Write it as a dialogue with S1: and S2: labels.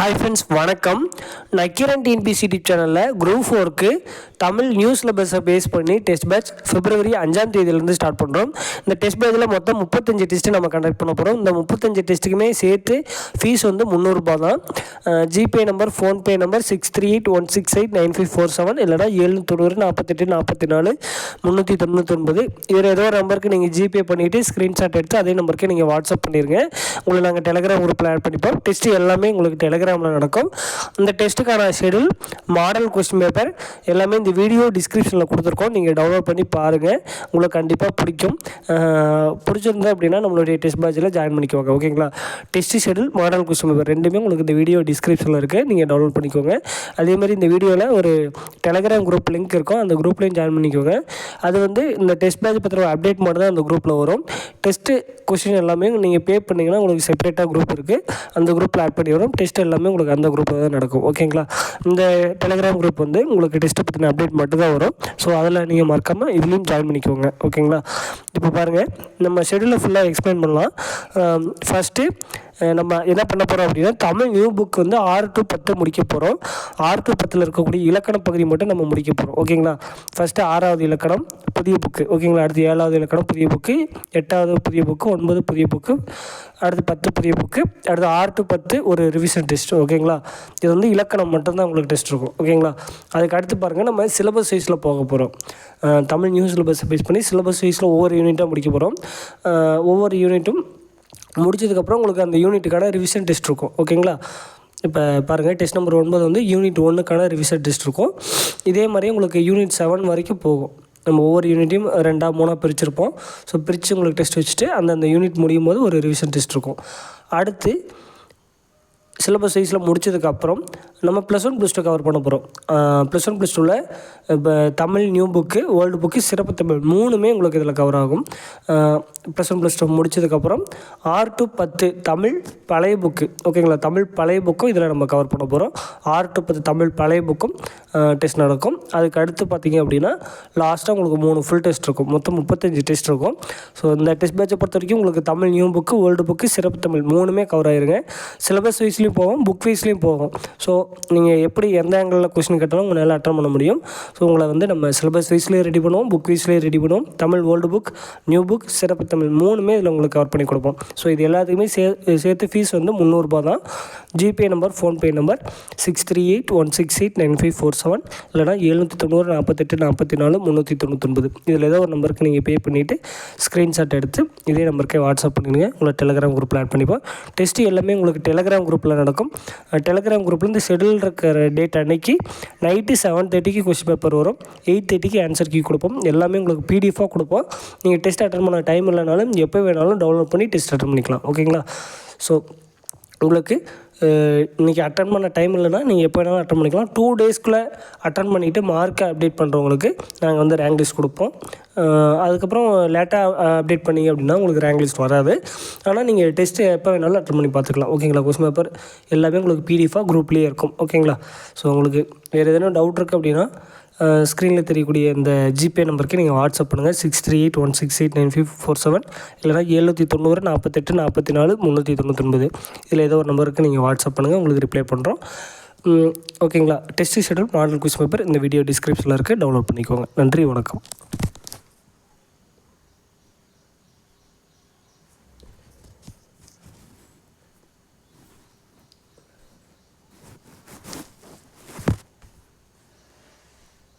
S1: Hi friends வணக்கம். Nakkeeran TNPC YouTube சேனலில் group ஃபோருக்கு தமிழ் நியூஸ் சிலபஸை பேஸ் பண்ணி டெஸ்ட் பேட்ச் பிப்ரவரி அஞ்சாம் தேதியிலேருந்து ஸ்டார்ட் பண்ணுறோம் இந்த டெஸ்ட் பேட்சில் மொத்தம் முப்பத்தஞ்சு டெஸ்ட்டு நம்ம கண்டக்ட் பண்ண போகிறோம் இந்த முப்பத்தஞ்சு டெஸ்ட்டுக்குமே சேர்த்து ஃபீஸ் வந்து முந்நூறுரூபா தான். GPay number PhonePe number six three eight one six eight nine five four seven இல்லைனா ஏழு தொண்ணூறு நாற்பத்தெட்டு நாற்பத்தி நாலு முந்நூற்றி தொண்ணூத்தொன்பது. இதில் ஏதோ ஒரு நம்பருக்கு நீங்கள் ஜிபே பண்ணிவிட்டு ஸ்க்ரீன்ஷாட் எடுத்து அதே நம்பருக்கே நீங்கள் வாட்ஸ்அப் பண்ணிடுங்க உங்களை நாங்கள் டெலகிராம் குரூப்பில் ஆட் பண்ணிப்போம். டெஸ்ட்டு எல்லாமே உங்களுக்கு டெலகிராமில் நடக்கும். இந்த டெஸ்ட்டுக்கான ஷெடியூல் மாடல் கொஸ்டின் பேப்பர் எல்லாமே இந்த வீடியோ டிஸ்கிரிப்ஷனில் கொடுத்துருக்கோம். நீங்கள் டவுன்லோட் பண்ணி பாருங்கள் உங்களுக்கு கண்டிப்பாக பிடிக்கும். பிடிச்சிருந்தா அப்படின்னா நம்மளுடைய டெஸ்ட் பேட்சில் ஜாயின் பண்ணிக்கோங்க. ஓகேங்களா test schedule model question paper ரெண்டுமே உங்களுக்கு இந்த வீடியோ டிஸ்கிரிப்ஷனில் இருக்குது நீங்கள் டவுன்லோட் பண்ணிக்கோங்க. அதே மாதிரி இந்த வீடியோவில் ஒரு டெலகிராம் குரூப் லிங்க் இருக்கும். அந்த குரூப்லேயும் ஜாயின் பண்ணிக்கோங்க. அது வந்து இந்த டெஸ்ட் பேட்ச் பற்றின அப்டேட் மட்டும் தான் அந்த குரூப்பில் வரும். டெஸ்ட்டு கொஸ்டின் எல்லாமே நீங்கள் பே பண்ணிங்கன்னா உங்களுக்கு செப்பரேட்டாக குரூப் இருக்குது அந்த குரூப்பில் ஆட் பண்ணி வரும் டெஸ்ட் எல்லாமே உங்களுக்கு அந்த குரூப்பில் தான் நடக்கும். ஓகேங்களா இந்த டெலகிராம் குரூப் வந்து உங்களுக்கு டெஸ்ட்டை பற்றின அப்டேட் மட்டும் தான் வரும். ஸோ அதில் நீங்கள் மறக்காமல் இதுலேயும் ஜாயின் பண்ணிக்கோங்க. ஓகேங்களா இப்போ பாருங்கள் நம்ம ஷெடியூலை ஃபுல்லாக எக்ஸ்பிளைன் பண்ணலாம். ஃபஸ்ட்டு நம்ம என்ன பண்ண போகிறோம் அப்படின்னா தமிழ் நியூ புக் வந்து ஆறு டு பத்து முடிக்க போகிறோம் ஆறு டு பத்தில் இருக்கக்கூடிய இலக்கண பகுதி மட்டும் நம்ம முடிக்க போகிறோம் ஓகேங்களா ஃபஸ்ட்டு ஆறாவது இலக்கணம் புதிய புக்கு ஓகேங்களா? அடுத்து ஏழாவது இலக்கணம் புதிய புக்கு எட்டாவது புதிய புக்கு ஒன்பது புதிய புக்கு அடுத்து பத்து புதிய புக்கு அடுத்து ஆறு டு பத்து ஒரு ரிவிஷன் டெஸ்ட் ஓகேங்களா? இது வந்து இலக்கணம் மட்டும்தான் உங்களுக்கு டெஸ்ட் இருக்கும் ஓகேங்களா? அதுக்கு அடுத்து பாருங்கள் நம்ம சிலபஸ் வைஸில் போக போகிறோம் தமிழ் நியூ சிலபஸை பேஸ் பண்ணி சிலபஸ் வைஸில் ஒவ்வொரு யூனிட்டாக முடிக்க போகிறோம் ஒவ்வொரு யூனிட்டும் முடிச்சதுக்கப்புறம் உங்களுக்கு அந்த யூனிட்டுக்கான ரிவிஷன் டெஸ்ட் இருக்கும் ஓகேங்களா? இப்போ பாருங்கள் டெஸ்ட் நம்பர் ஒன்பது வந்து யூனிட் ஒன்றுக்கான ரிவிஷன் டெஸ்ட் இருக்கும். இதே மாதிரி உங்களுக்கு யூனிட் செவன் வரைக்கும் போகும். நம்ம ஒவ்வொரு யூனிட்டையும் ரெண்டாக மூணாக பிரிச்சிருப்போம். ஸோ பிரித்து உங்களுக்கு டெஸ்ட் வச்சுட்டு அந்தந்த யூனிட் முடியும் போது ஒரு ரிவிஷன் டெஸ்ட் இருக்கும். அடுத்து சிலபஸ் வைஸில் முடிச்சதுக்கப்புறம் நம்ம plus one plus two cover பண்ண போகிறோம் ப்ளஸ் ஒன் ப்ளஸ் டூவில் இப்போ Tamil new book world book சிறப்பு தமிழ் மூணுமே உங்களுக்கு இதில் கவர் ஆகும். ப்ளஸ் ஒன் ப்ளஸ் டூ முடிச்சதுக்கப்புறம் ஆறு டு பத்து தமிழ் பழைய புக்கு ஓகேங்களா தமிழ் பழைய புக்கும் இதில் நம்ம கவர் பண்ண போகிறோம் ஆறு டு பத்து தமிழ் பழைய புக்கும் டெஸ்ட் நடக்கும். அதுக்கு அடுத்து பார்த்தீங்க அப்படின்னா லாஸ்ட்டாக உங்களுக்கு மூணு ஃபுல் டெஸ்ட் இருக்கும். மொத்தம் முப்பத்தஞ்சு டெஸ்ட் இருக்கும். ஸோ இந்த டெஸ்ட் பேட்சை பொறுத்த வரைக்கும் உங்களுக்கு Tamil new book old book சிறப்பு தமிழ் மூணுமே கவர் ஆயிருங்க. சிலபஸ் வைஸ்லேயும் போகும் புக் வைஸ்லேயும் போகும் ஸோ நீங்கள் எப்படி எந்த ஆங்கிளில் கொஸ்டின் கேட்டாலும் உங்களால் அட்டன் பண்ண முடியும். ஸோ உங்களை வந்து நம்ம சிலபஸ் வைஸ்லேயே ரெடி பண்ணுவோம் புக் வைஸ்லேயே ரெடி பண்ணுவோம். Tamil old book new book சிறப்பு தமிழ் மூணுமே இதில் உங்களுக்கு கவர் பண்ணி கொடுப்போம். ஸோ இது எல்லாத்துக்குமே சே சேர்த்து ஃபீஸ் வந்து முந்நூறுரூபா தான். GPay number PhonePe number six three eight one six eight nine five four seven இல்லைனா எழுநூற்றி தொண்ணூறு நாற்பத்தெட்டு நாற்பத்தி நாலு முந்நூற்றி தொண்ணூத்தொன்பது. இதில் ஏதோ ஒரு நம்பருக்கு நீங்கள் பே பண்ணிவிட்டு ஸ்க்ரீன்ஷாட் எடுத்து இதே நம்பருக்கே வாட்ஸ்அப் பண்ணிடுங்க. உங்களை டெலகிராம் குரூப்பில் ஆட் பண்ணிப்போம். டெஸ்ட்டு எல்லாமே உங்களுக்கு டெலகிராம் குரூப்பில் நடக்கும். டெலகிராம் குரூப்பில் இந்த மிடில் இருக்கிற டேட் அன்னைக்கு நைட்டு செவன் தேர்ட்டிக்கு கொஸ்டின் பேப்பர் வரும். எயிட் தேர்ட்டிக்கு ஆன்சர் கீ கொடுப்போம். எல்லாமே உங்களுக்கு பிடிஎஃபாக கொடுப்போம். நீங்கள் டெஸ்ட் அட்டன் பண்ண டைம் இல்லைனாலும் எப்போ வேணாலும் டவுன்லோட் பண்ணி டெஸ்ட் அட்டன் பண்ணிக்கலாம். ஓகேங்களா ஸோ உங்களுக்கு இன்றைக்கி அட்டன் பண்ண டைம் இல்லைன்னா நீங்கள் எப்போ வேணாலும் அட்டன் பண்ணிக்கலாம். டூ டேஸ்க்குள்ளே அட்டன் பண்ணிவிட்டு மார்க்கை அப்டேட் பண்ணுறவங்களுக்கு நாங்கள் வந்து ரேங்க் லிஸ்ட் கொடுப்போம். அதுக்கப்புறம் லேட்டாக அப்டேட் பண்ணீங்க அப்படின்னா உங்களுக்கு ரேங்க் லிஸ்ட் வராது. ஆனால் நீங்கள் டெஸ்ட்டு எப்போ வேணாலும் அட்டன் பண்ணி பார்த்துக்கலாம். ஓகேங்களா கொஸ்டின் பேப்பர் எல்லாமே உங்களுக்கு பிடிஎஃபாக குரூப்லேயே இருக்கும். ஓகேங்களா ஸோ உங்களுக்கு வேறு எதனா டவுட் இருக்குது அப்படின்னா ஸ்க்ரீனில் தெரியக்கூடிய இந்த ஜிபே நம்பருக்கு நீங்கள் வாட்ஸ்அப் பண்ணுங்கள் six three eight one six eight nine five four seven இல்லைனா எழுநூற்றி தொண்ணூறு நாற்பத்தெட்டு நாற்பத்தி நாலு முந்நூற்றி தொண்ணூத்தொன்பது. இதில் ஏதோ ஒரு நம்பருக்கு நீங்கள் வாட்ஸ்அப் பண்ணுங்கள் உங்களுக்கு ரிப்ளை பண்ணுறோம் ஓகேங்களா test schedule model quiz paper இந்த வீடியோ டிஸ்கிரிப்ஷனில் இருக்குது டவுன்லோட் பண்ணிக்கோங்க. நன்றி வணக்கம்.